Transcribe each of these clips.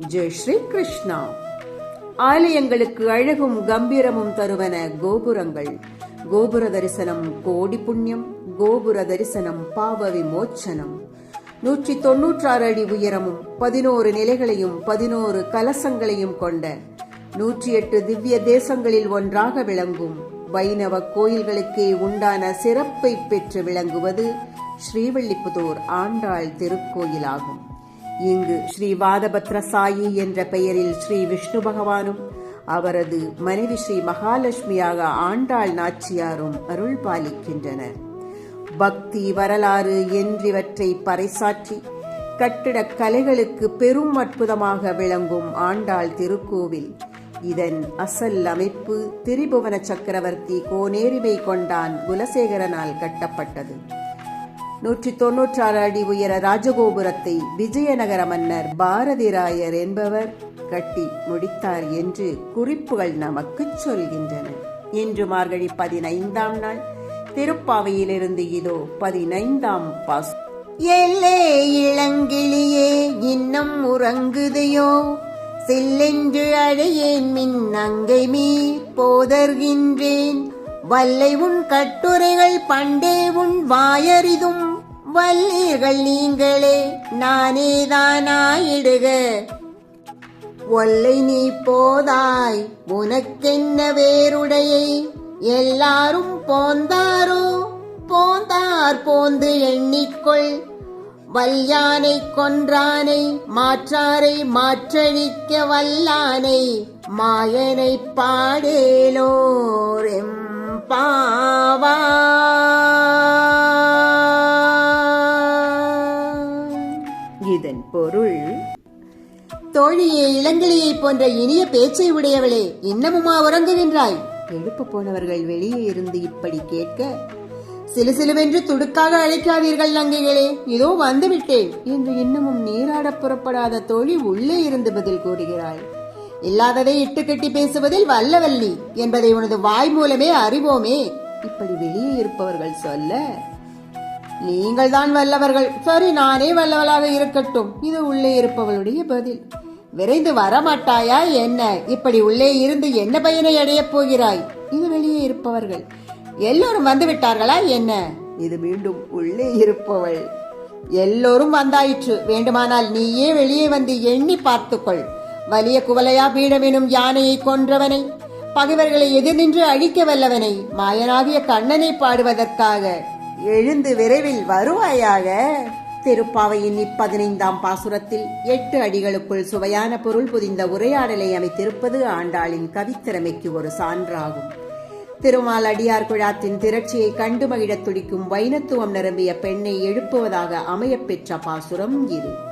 ஜெய் ஸ்ரீ கிருஷ்ணா ஆலயங்களுக்கு அழகும் கம்பீரமும் தருவன கோபுரங்கள். கோபுர தரிசனம் கோடி புண்ணியம் கோபுர தரிசனம் பாவ விமோச்சனம். நூற்றி தொன்னூற்றாறு அடி உயரமும் பதினோரு நிலைகளையும் பதினோரு கலசங்களையும் கொண்ட நூற்றி எட்டு திவ்ய தேசங்களில் ஒன்றாக விளங்கும் வைணவ கோயில்களுக்கே உண்டான சிறப்பை பெற்று விளங்குவது ஸ்ரீவல்லிபுதூர் ஆண்டாள் திருக்கோயிலாகும். இங்கு ஸ்ரீ வாதபத்ர சாயி என்ற பெயரில் ஸ்ரீ விஷ்ணு பகவானும் அவரது மனைவி ஸ்ரீ மகாலட்சுமியாக ஆண்டாள் நாச்சியாரும் அருள் பாலிக்கின்றனர். பக்தி வரலாறு என்றிவற்றை பறைசாற்றி கட்டிடக் கலைகளுக்கு பெரும் அற்புதமாக விளங்கும் ஆண்டாள் திருக்கோவில் இதன் அசல் அமைப்பு திரிபுவன சக்கரவர்த்தி கோனேரிமை கொண்டான் குலசேகரனால் கட்டப்பட்டது. நூற்றி தொன்னூற்றாறு அடி உயர ராஜகோபுரத்தை விஜயநகர மன்னர் பாரதி ராயர் என்பவர் கட்டி முடித்தார் என்று குறிப்புகள் நமக்கு சொல்கின்றன. இன்று மார்கழி பதினைந்தாம் நாள் திருப்பாவையிலிருந்து இதோ பதினைந்தாம் பாஸ் எல்லே இளங்கிளியே இன்னும் உறங்குதையோ? செல்லென்று அழையேன் மின் அங்கை மீ போதர்கின்றேன். வல்லை உன் கட்டுரைகள் பண்டே உன் வாயறிதும். வல்லீர்கள் நீங்களே நானே தானாயிடுக. ஒல்லை நீ போதாய் உனக்கென்ன வேறுடையை? எல்லாரும் போந்தாரோ? போந்தார் போந்து எண்ணிக்கொள். வல்யானை கொன்றானை மாற்றாரை மாற்றழிக்க வல்லானை மாயனை பாடேலோரெம் பாவா. தோழியே இளங்கிளியை போன்ற இனிய பேச்சை உடையவளே இன்னமுமா உறங்குகின்றாய் எழுப்ப போனவர்கள் வெளியே இருந்து இப்படி கேட்க சிலுசிலுவென்று துடுக்காக அழைக்காதீர்கள் நங்கைகளே. இதோ வந்துவிட்டேன். என்று இன்னமும் நீராடப் புறப்படாத தோழி உள்ளே இருந்து பதில் கூறுகிறாள். இல்லாததை இட்டு கட்டி பேசுவதில் வல்லவல்லி என்பதை உனது வாய் மூலமே அறிவோமே. இப்படி வெளியே இருப்பவர்கள் சொல்ல நீங்கள் தான் வல்லவர்கள். சரி நானே வல்லவளாக இருக்கட்டும். இது உள்ளே இருப்பவளுடைய பதில். விரைந்து வரமாட்டாயா என்ன? இப்படி உள்ளே இருந்து என்ன பயனை அடையப் போகிறாய்? இது வெளியே இருப்பவர்கள். எல்லோரும் வந்து விட்டார்களா என்ன? இது மீண்டும் உள்ளே இருப்பவள். எல்லோரும் வந்தாயிற்று. வேண்டுமானால் நீயே வெளியே வந்து எண்ணி பார்த்துக்கொள். வலிய குவலையா பீடமெனும் யானையை கொன்றவனை பகைவர்களை எதிர் நின்று அழிக்க வல்லவனை மாயனாகிய கண்ணனை பாடுவதற்காக. எழுந்து விரைவில் வருவாயாக. திருப்பாவையின் இப்பதினைந்தாம் பாசுரத்தில் எட்டு அடிகளுக்குள் சுவையான பொருள் புதிந்த உரையாடலை அமைத்திருப்பது ஆண்டாளின் கவித்திறமைக்கு ஒரு சான்றாகும். திருமால் அடியார் குழாத்தின் திரட்சியை கண்டு மகிழத் துடிக்கும் வைணத்துவம் நிரம்பிய பெண்ணை எழுப்புவதாக அமையப்பெற்ற பாசுரம் இது.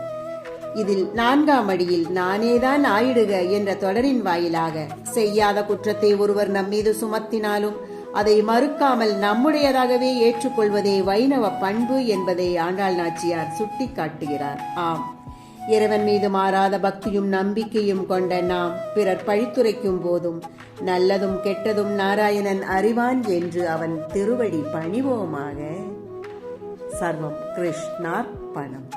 இதில் நான்காம் அடியில் நானேதான் ஆயிடுக என்ற தொடரின் வாயிலாக செய்யாத குற்றத்தை ஒருவர் நம்மீது சுமத்தினாலும் அதை மறுக்காமல் நம்முடையதாகவே ஏற்றுக்கொள்வதே வைணவ பண்பு என்பதை ஆண்டாள் நாச்சியார் சுட்டிக்காட்டுகிறார். ஆம். இறைவன் மீது மாறாத பக்தியும் நம்பிக்கையும் கொண்ட நாம் பிறர் பழித்துரைக்கும் போதும் நல்லதும் கெட்டதும் நாராயணன் அறிவான் என்று அவன் திருவடி பணிவோமாக. சர்வம் கிருஷ்ணார் பணம்